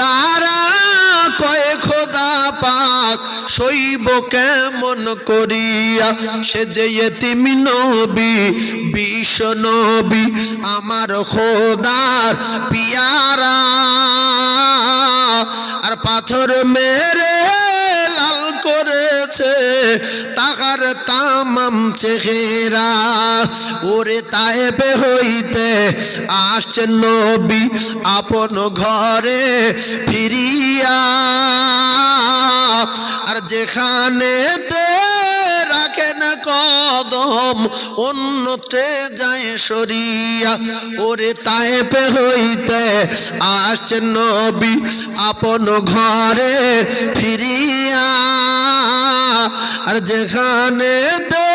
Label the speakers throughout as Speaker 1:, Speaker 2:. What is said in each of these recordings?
Speaker 1: তারা কয়ে, খোদা পাক, সইব কেমন করিয়া? সে যে তিমি নবী বিশ্ব নবী, আমার খোদার পিয়ারা। আর পাথর মেরে লাল করেছে, তাহার তামাম চেহারা, ওরে তায়েবে হইতে আসছে নবী আপন ঘরে ফিরিয়া। আর যেখানে রাখেন কদম, অন্যত্রে যায় সরিয়া। ওরে তায়েবে হইতে আসছে নবী আপন ঘরে ফিরিয়া। আর যেখানে রাখেন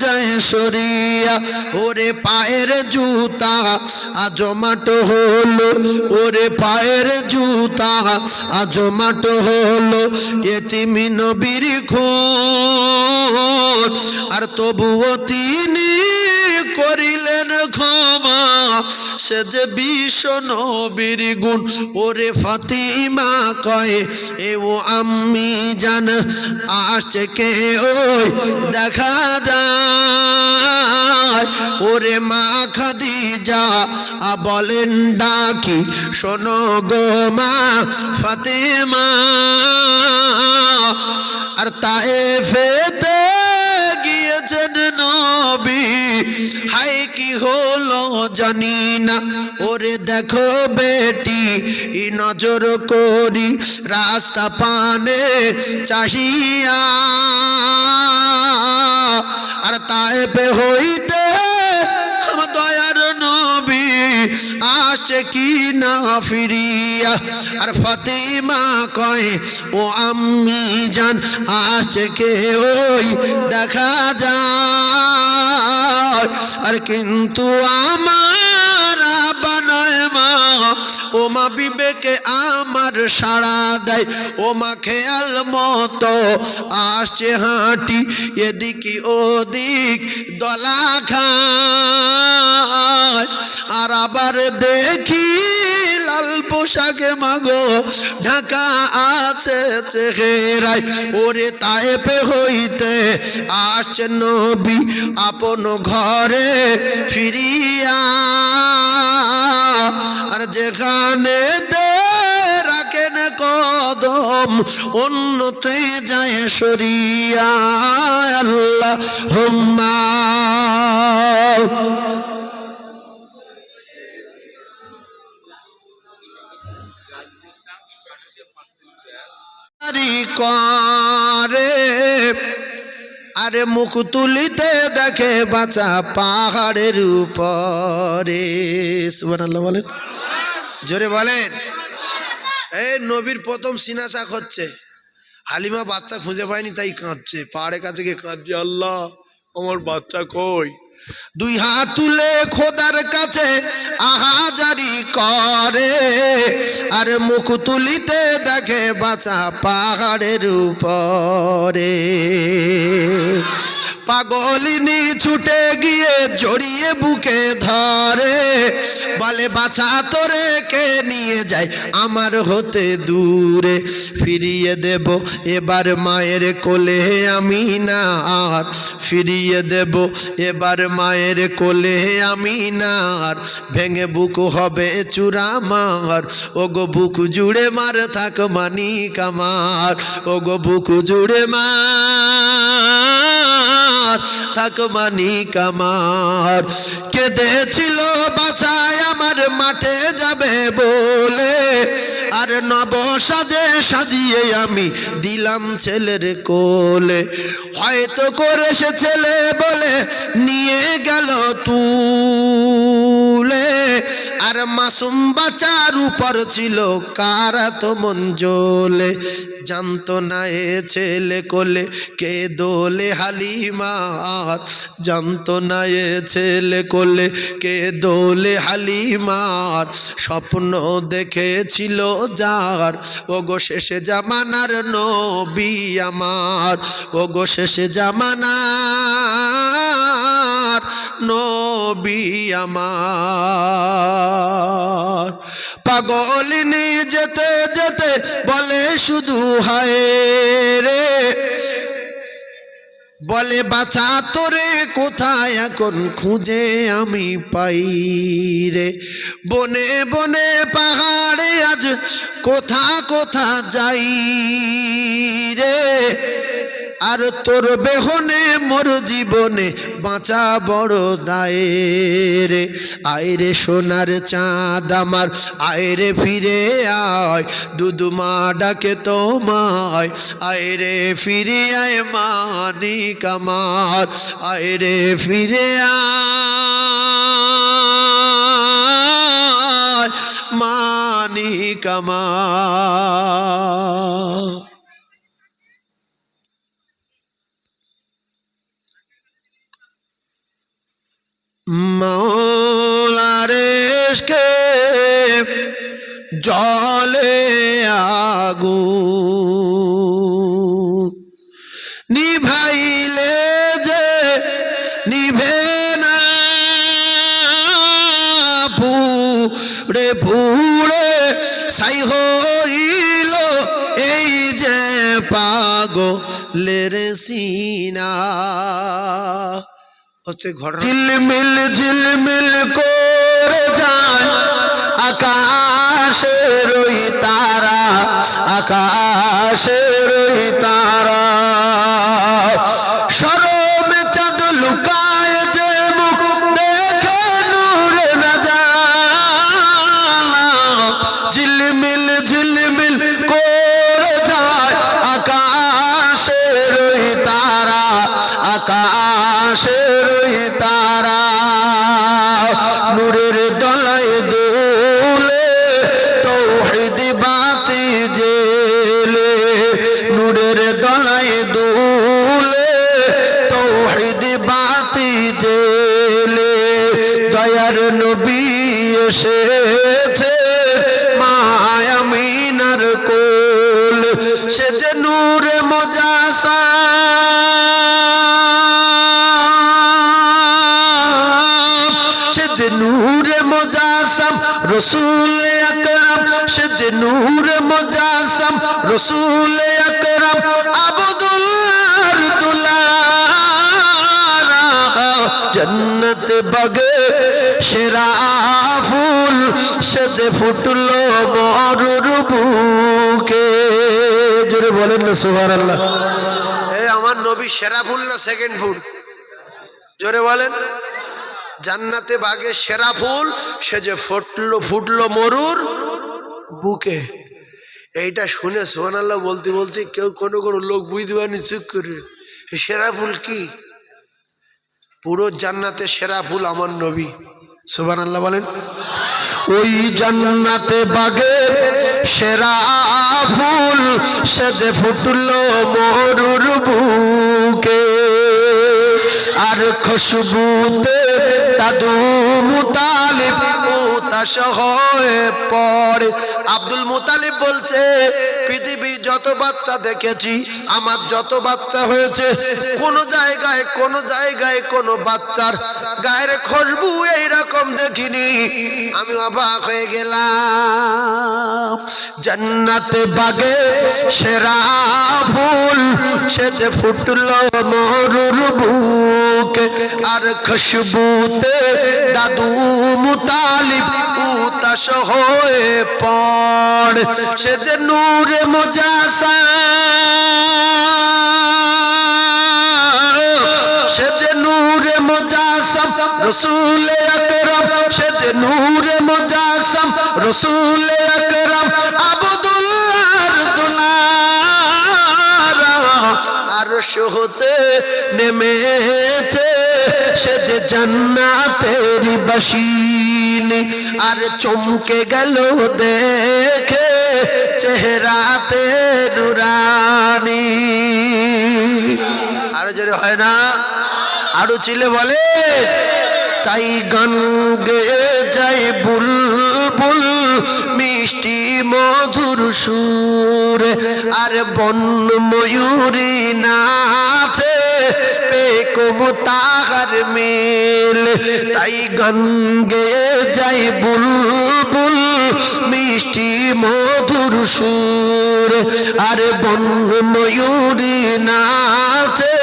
Speaker 1: যায় সরিয়া। ওরে পায়ের জুতা আজমাট হলো। ওরে পায়ের জুতা আজমাট হলো। এতিমি নবীর খুন আর তবুও তিনি করিলেন ক্ষমা। সে যে বিশ্ব নবীর গুণ, ওরে ফাতিমা কয়ে এ ও আম্মি জান আসছে কে ওই দেখা যায়। ওরে মা খাদিজা বলেন ডাকি, শোনো গো মা ফাতেমা। আর তায়ে ফেতে নবী হাই কি হলো জানি না। ওরে দেখো বেটি, ই নজর করি রাস্তা পানে চাহিয়া। আর তায়েবে হইতে আমার দয়ার নবী আসছে কি না ফিরিয়া। আর ফতিমা কয়, ও আম্মি জান আসছে কে ওই দেখা যায়? আর কিন্তু আমার বানায় মা, ও মা বিবেকে আমার সাড়া দেয়, ও মা খেয়াল মতো আসছে হাঁটি, এদিকে ওদিক দলা খায়, আর আবার দেখি লাল পোশাকে, মাগো, ঢাকা আছে চেহারায়। ওরে তায়েপে হইতে আসছে নবী আপন ঘরে ফিরিয়া। আর যেখানে রাখেন কদম, অন্যতে যায় সরিয়া আল্লাহ হুম্মা করে। আরে মুখ তুলিতে দেখে বাঁচা পাহাড়ের উপরে। সুবহানাল্লাহ বলেন। জোরে বলেন। এই নবীর প্রথম সিনা চাক হচ্ছে। হালিমা বাচ্চা খুঁজে পায়নি, তাই কাঁদছে। পাহাড়ের কাছে গিয়ে কাঁদছে, আল্লাহ, আমার বাচ্চা কই? দুই হাত তুলে খোদার কাছে আহাজারি করে। আর মুখ তুলিতে দেখে বাঁচা পাহাড়ের উপরে। পাগলিনী ছুটে গিয়ে জড়িয়ে বুকে ধরে, বলে, বাছা তোরে কে নিয়ে যায় আমার হতে দূরে? ফিরিয়ে দেব, এবার মায়ের কোলে আমি না আর। ফিরিয়ে দেব, এবার মায়ের কোলে আমি না আর। ভেঙে বুক হবে চূড়া মার। ও গো বুক জুড়ে মার থাক মানিক আমার। ও গো বুক জুড়ে মার। থাক মানিক আমার। কেঁদেছিল বাছায় আমার মাঠে যাবে বলে। আর নব সাজে সাজিয়ে আমি দিলাম ছেলের কোলে। হয়তো করে সে ছেলে বলে নিয়ে গেল তুলে। আর মাসুম বাচার উপর ছিল কারা তো জ্বলে জানতো না এ ছেলে কোলে কে দোলে হালিমার জানতো না এ ছেলে কোলে কে দোলে হালিমার? স্বপ্ন দেখেছিল যার। ও গো শেষে জামানার নবী আমার। ও গো শেষে জামানার নবী আমার। পাগলিনী যেতে যেতে বলে শুধু হায় রে বলে বাঁচা তোরে কোথায় এখন খুঁজে আমি পাই রে? বনে বনে পাহাড়ে আজ কোথা কোথা যাই রে? আর তোর বেহনে মোর জীবনে বাঁচা বড় দায় রে আয় রে সোনার চাঁদ আমার, আয় রে ফিরে আয়, দুদুমা ডাকে তোমায়। আয় রে ফিরে আয় মানিক আয় রে ফিরে আয় মানিক আমার। মৌলারেশকে জলে আগু। নিভাইলে যে নিভে না পুড়ে পুড়ে সাই হইল এই যে পাগলের সিনা। হচ্ছে ঘটনা। ঝিলমিল ঝিলমিল করে যায় আকাশের ওই তারা। আকাশের রসুল আকরাম আবদুল্লাহর দুলারা, জন্নত বাগে সেরা ফুল সে যে ফুটলো মরুর বুকে। জোরে বলেন না, সুবহানাল্লাহ। এই আমার নবী সেরা ফুল না সেকেন্ড ফুল? জোরে বলেন। জান্নাতে বাগে সেরা ফুল সে যে ফুটলো ফুটলো মরুর বুকে। এইটা শুনে সোহানাল্লাহ বলতে বলছে, কেউ কোনো কোনো লোক বুঝতে পারেনি, চুপ করে সেরা ফুল কি? পুরো জান্নাতে সেরা ফুল আমার নবী। সোহান আল্লাহ বলেন। ওই জান্নাতে বাগে সেরা ফুল সে যে ফুটলো মরুর বুকে। আর খুশবুতে দাদু মুতালিব হয়ে পড়ে। আব্দুল মুতালিব বলছে পৃথিবী যত বাচ্চা দেখেছি, আমার যত বাচ্চা হয়েছে, কোন জায়গায় কোন জায়গায় কোন বাচ্চার গায়ের খুশবু এইরকম দেখিনি। আমি অবাক হয়ে গেলাম। জান্নাতে বাগে সেরা ফুল, সে যে ফুটলো মরুর বুকে, আর খুশবুতে দাদু মুতালিব উতাস হয়ে পড়, সে যে নূরে মোজাসা, সে যে নূরে মোজাসাম রসুল আকরাম, সে যে নূরে মোজাসাম রসুল আর হতে নেমেছে, সে যে জান্নাতের বাসিনী আর চমকে গেল দেখে চেহারাতে নুরানি। আরও জোরে হয় না? আরও ছিলে বলে, তাই গান গেয়ে যায় বুলবুল, মিষ্টি মধুর সুর। আর বন ময়ূরী নাচে পেকম তাহার মেল। তাই গান গেয়ে যাই বুলবুল, মিষ্টি মধুর সুর। আর বন ময়ূরী নাচে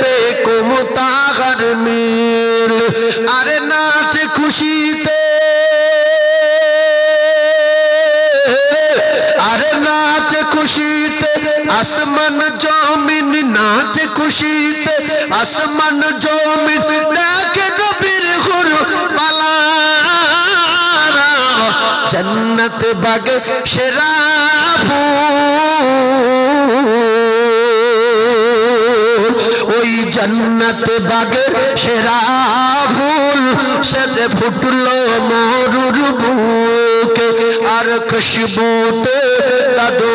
Speaker 1: পে কোমতাগার মিল। আরে নাচ খুশিতে আরে নাচ খুশিতে, আসমান জমিন নাচ খুশিতে, আসমান জমিন ডাকে নবীর হুর পালা জন্নত বাগে সেরা ওই জন্নত বাগে সেরা ফুল। সেজে ফুটলো মরুর বুকে আর খুশবুতে দাদু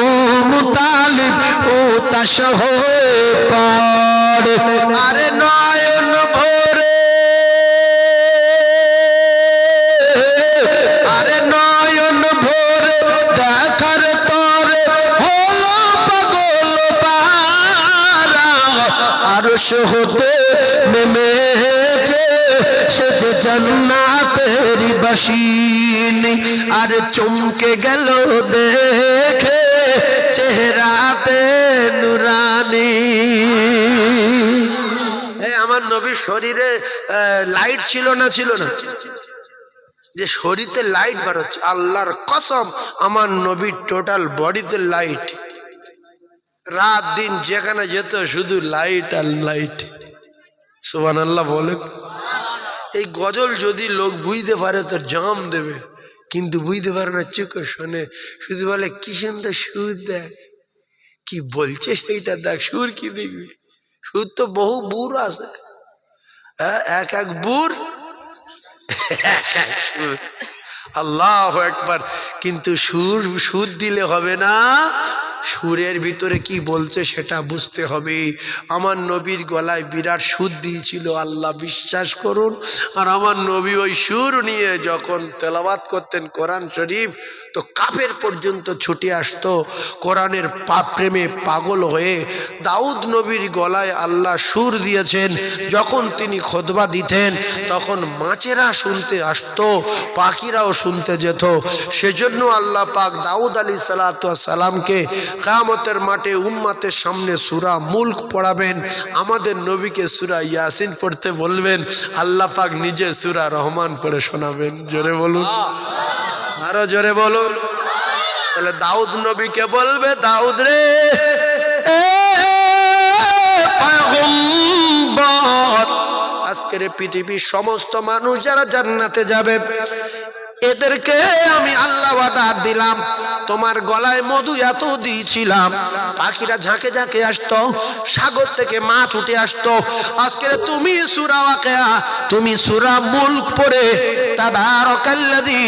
Speaker 1: মুতালিব ও তাস হয়ে পড়ে। আরে নয়ন ভরে। আরে নয়ন ভরে দেখার তরে হলো পাগল পারা আর হতে নেমেছে সে যে জান্নাতের বাসিনী। আর চমকে গেল দেখে চেহারাতে নুরানি। আমার নবীর শরীরে লাইট ছিল না ছিল না? যে শরীরে লাইট বার আল্লাহর কসম, আমার নবীর টোটাল বডিতে লাইট রাত দিন যেখানে যেত, শুধু লাইট আর লাইট সুবান আল্লাহ বলেন। এই গজল যদি লোক বুঝতে পারে, তো জাম দেবে। কিন্তু বুঝতে পারে না চুপ শোনে। শুধু বলে, কি সুন্দর সুর দেখ কি বলছে সেইটা দেখ, সুর কি দেখবি? সুর তো বহু বুর আছে। হ্যাঁ এক এক বুর আল্লাহ একবার কিন্তু সুর সুর দিলে হবে না সুরের ভিতরে কি বলছে সেটা বুঝতে হবে। আমার নবীর গলায় বিরাট সুদ দিয়েছিল, আল্লাহ বিশ্বাস করুন। আর আমার নবী ওই সুর নিয়ে যখন তেলাবাত করতেন কোরআন শরীফ তো কাফের পর্যন্ত ছুটে আসতো। কোরআনের পা প্রেমে পাগল হয়ে দাউদ নবীর গলায় আল্লাহ সুর দিয়েছেন। যখন তিনি খোদবা দিতেন, তখন মাছেরা শুনতে আসতো, পাখিরাও শুনতে যেত। সেজন্য আল্লাহ পাক দাউদ আলী সালাতামকে কামতের মাঠে উম্মাতের সামনে সুরা মুল্ক পড়াবেন। আমাদের নবীকে সুরা ইয়াসিন পড়তে বলবেন। আল্লাহ পাক নিজে সুরা রহমান পড়ে শোনাবেন। জোরে বলুন। আরও জোরে বলো তাহলে দাউদ নবীকে বলবে, দাউদ রে আজকের পৃথিবীর সমস্ত মানুষ যারা জান্নাতে যাবে এদেরকে আমি আল্লাহ ওয়াদা দিলাম। তোমার গলায় মধু এত দিয়েছিলাম। পাখিরা ঝাঁকে ঝাঁকে আসতো, সাগর থেকে মাছ উঠে আসতো। আজকে তুমি সুরা ওয়াকিয়া, তুমি সুরা মুলক পড়ে, তাবারাকাল্লাযী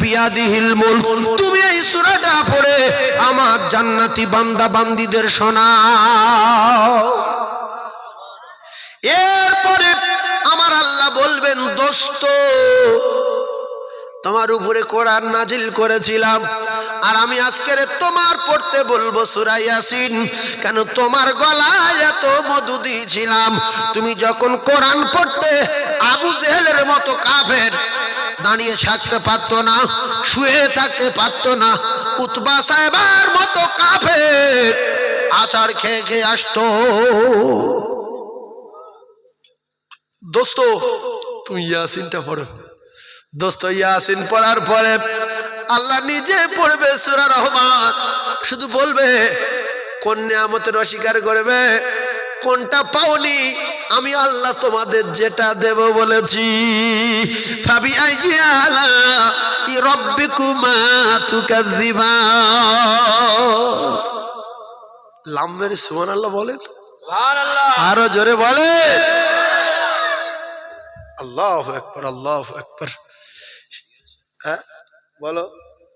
Speaker 1: বিয়াদিহিল মুলক। তুমি এই সূরাটা পড়ে, আমার জান্নাতি বান্দা বান্দীদের শোনাও। এরপরে আমার আল্লাহ বলবেন, দোস্ত তোমার উপরে কোরআন নাজিল করেছিলাম। আর আমি আজকের তোমার পড়তে বলব সুরা ইয়াসিন। কেন তোমার গলায় এত মধু দিয়েছিলাম। তুমি যখন কোরআন পড়তে আবু জেহেলের মতো কাফের দাঁড়িয়ে থাকতে পারতো না, শুয়ে থাকতে পারতো না, উতবা সাহেবের মতো কাফের আচার খেয়ে খেয়ে আসতো। দোস্ত, তুমি ইয়াসিনটা পড়ো। দোস্ত ইয়াসিন পড়ার পরে আল্লাহ নিজে পড়বে সুরা রহমান। শুধু বলবে কোন নিয়ামতের অস্বীকার করবে? কোনটা পাওনি? আমি আল্লাহ তোমাদের যেটা দেব বলেছি। লাম্বের সুবহানাল্লাহ বলেন? আরও জোরে বলে আল্লাহ একবার আল্লাহ একবার হ্যাঁ বলো,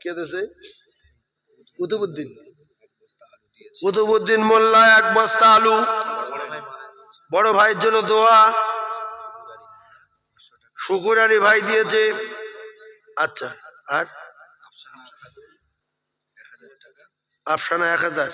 Speaker 1: কে দেশে কুতুবুদ্দিন। কুতুবুদ্দিন মোল্লা, এক বস্তা আলু। বড় ভাইয়ের জন্য দোয়া। শুকুর ভাই দিয়েছে। আচ্ছা আর? আফসানা এক হাজার।